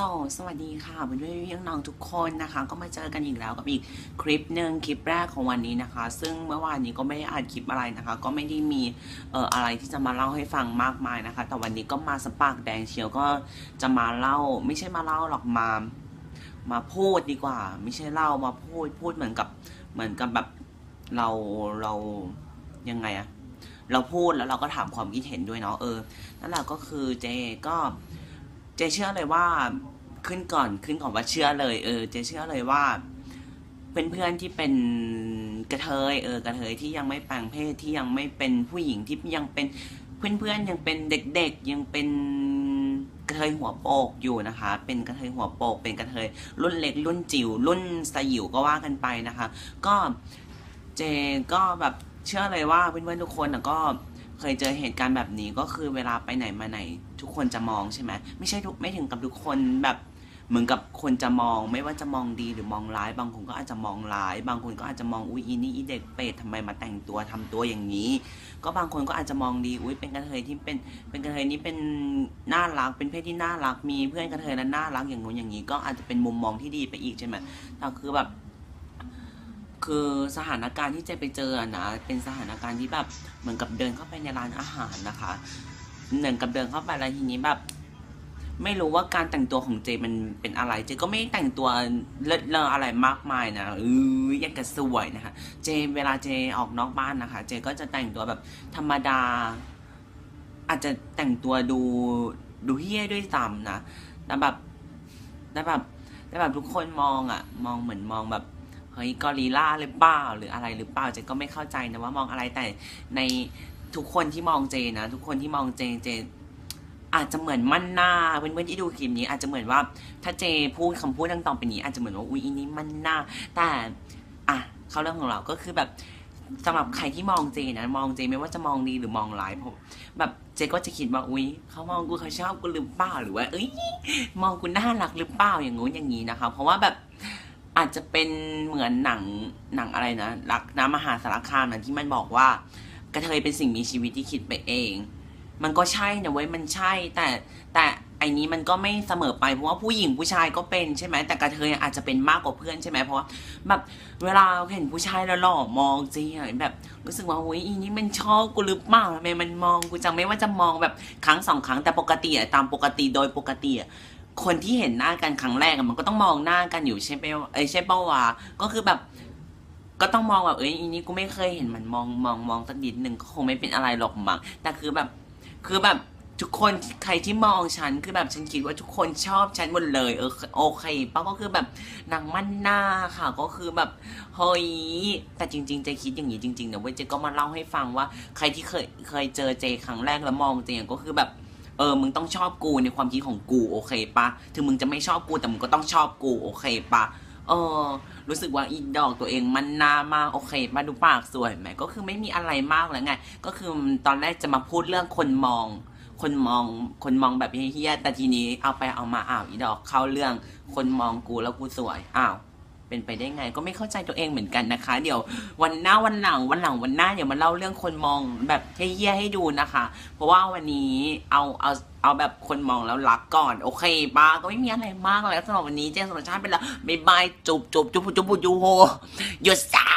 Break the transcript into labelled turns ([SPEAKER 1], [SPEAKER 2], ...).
[SPEAKER 1] โอ้สวัสดีค่ะเพื่อนพี่น้องทุกคนนะคะ ก็มาเจอกันอีกแล้วกับอีกคลิปหนึ่งคลิปแรกของวันนี้นะคะ ซึ่งเมื่อวานนี้ก็ไม่ได้อัดคลิปอะไรนะคะ ก็ไม่ได้มีเอ่ออะไรที่จะมาเล่าให้ฟังมากมายนะคะ แต่วันนี้ก็มาสปากแดงเชียวก็จะมาเล่า ไม่ใช่มาเล่าหรอกมา มาพูดดีกว่า ไม่ใช่เล่ามาพูดพูดเหมือนกับเหมือนกับแบบเราเรายังไงอะเราพูดแล้วเราก็ถามความคิดเห็นด้วยเนาะเออนั่นแหละก็คือเจก็ เจเชื่อเลยว่าขึ้นก่อนขึ้นก่อนว่าเชื่อเลย เออ เจเชื่อเลยว่าเพื่อนๆที่เป็นกระเทยเออกระเทยที่ยังไม่แปลงเพศที่ยังไม่เป็นผู้หญิงที่ยังเป็นเพื่อนๆยังเป็นเด็กๆยังเป็นกระเทยหัวโปกอยู่นะคะ เป็นกระเทยหัวโปก เป็นกระเทยรุ่นเล็กรุ่นจิ๋วรุ่นสยิวก็ว่ากันไปนะคะ ก็เจก็แบบเชื่อเลยว่าเพื่อนๆทุกคนน่ะก็เคยเจอเหตุการณ์แบบนี้ก็คือเวลาไปไหนมาไหน ทุกคนจะมองใช่ไหมไม่ใช่ทุกไม่ถึงกับทุกคนแบบเหมือนกับคนจะมองไม่ว่าจะมองดีหรือมองร้าย บางคนก็อาจจะมองร้าย บางคนก็อาจจะมองอุ้ยอีนี่อีเด็กเป็ดทำไมมาแต่งตัวทำตัวอย่างนี้ ก็บางคนก็อาจจะมองดีอุ้ยเป็นกระเทยที่เป็นเป็นกระเทยนี้เป็นน่ารักเป็นเพศที่น่ารักมีเพื่อนกระเทยแล้วน่ารักอย่างงู้นอย่างนี้ ก็อาจจะเป็นมุมมองที่ดีไปอีกใช่ไหมแต่คือแบบ คือสถานการณ์ที่เจไปเจอนะเป็นสถานการณ์ที่แบบเหมือนกับเดินเข้าไปในร้านอาหารนะคะ เหมือนกับเดินเข้าไปแล้วทีนี้แบบ ไม่รู้ว่าการแต่งตัวของเจมันเป็นอะไร เจก็ไม่แต่งตัวเลิศเลออะไรมากมายนะเออยังกระสวยนะคะ เจเวลาเจออกนอกบ้านนะคะ เจก็จะแต่งตัวแบบธรรมดา อาจจะแต่งตัวดูดูเฮี้ยด้วยซ้ำนะแต่แบบแต่แบบแต่แบบทุกคนมองอะมองเหมือนมองแบบเฮ้ยกอริลล่าหรือเปล่าหรืออะไรหรือเปล่าเจก็ไม่เข้าใจนะว่ามองอะไรแต่ใน ทุกคนที่มองเจนะ ทุกคนที่มองเจเจ อาจจะเหมือนมั่นหน้าเพื่อนๆที่ดูคลิปนี้ อาจจะเหมือนว่า ถ้าเจพูดคำพูดดังต่อไปนี้ อาจจะเหมือนว่าอุ้ยอีนี้มั่นหน้า แต่อะเข้าเรื่องของเราก็คือแบบสำหรับใครที่มองเจนะมองเจไม่ว่าจะมองดีหรือมองร้ายผมแบบเจก็จะคิดว่าอุ้ยเขามองกูเขาชอบกูหรือเปล่าหรือว่าเอ้ยมองกูน่ารักหรือเปล่าอย่างงู้นอย่างนี้นะคะ เพราะว่าแบบอาจจะเป็นเหมือนหนังหนังอะไรนะรักน้ำมหาสารคามนะที่มันบอกว่า กระเทยเป็นสิ่งมีชีวิตที่คิดไปเอง มันก็ใช่นะเว้ยมันใช่ แต่แต่ไอ้นี้มันก็ไม่เสมอไปเพราะว่าผู้หญิงผู้ชายก็เป็นใช่ไหมแต่กระเทยอาจจะเป็นมากกว่าเพื่อนใช่ไหมเพราะว่าแบบเวลาเห็นผู้ชายแล้วหล่อมองจริงแบบรู้สึกว่าโอ้ยอีนี้มันชอบกูหรือเปล่าทำไมมันมองกูจังไม่ว่าจะมองแบบครั้งสองครั้งแต่ปกติอะตามปกติโดยปกติอะคนที่เห็นหน้ากันครั้งแรกมันก็ต้องมองหน้ากันอยู่ใช่ไหมเอ้ใช่เป้าวะก็คือแบบ ก็ต้องมองแบบเอ้ยอีนี้กูไม่เคยเห็นมันมองมองมองสักนิดหนึ่งก็คงไม่เป็นอะไรหรอกมั้งแต่คือแบบ คือแบบทุกคนใครที่มองฉันคือแบบฉันคิดว่าทุกคนชอบฉันหมดเลยเออโอเคป้าก็คือแบบนางมั่นหน้าค่ะ ก็คือแบบเฮ้ยแต่จริงๆเจคิดอย่างนี้จริงๆเดี๋ยวเว้ยเจก็มาเล่าให้ฟังว่า ใครที่เคยเคยเจอเจครั้งแรกแล้วมองเจก็คือแบบเออ มึงต้องชอบกูในความคิดของกูโอเคปะถึงมึงจะไม่ชอบกูแต่มึงก็ต้องชอบกูโอเคปะ เออ รู้สึกว่าอีดอกตัวเองมันหน้ามากโอเค มาดูปากสวยไหมก็คือไม่มีอะไรมากแล้วไง ก็คือตอนแรกจะมาพูดเรื่องคนมอง คนมอง คนมองแบบเฮี้ยแต่ทีนี้เอาไปเอามาอ้าวอีดอกเข้าเรื่อง คนมองกูแล้วกูสวยอ้าวเป็นไปได้ไงก็ไม่เข้าใจตัวเองเหมือนกันนะคะ เดี๋ยววันหน้าวันหลังวันหลังวันหน้าเดี๋ยวมาเล่าเรื่องคนมองแบบเฮี้ยให้ดูนะคะ เพราะว่าวันนี้เอาเอา เอาแบบคนมองแล้วรักก่อน โอเคป้าก็ไม่มีอะไรมากแล้วสำหรับวันนี้เจ๊สมชาติไปแล้วบายบายจุบจุบจุบจุบจุบโฮหยุดซา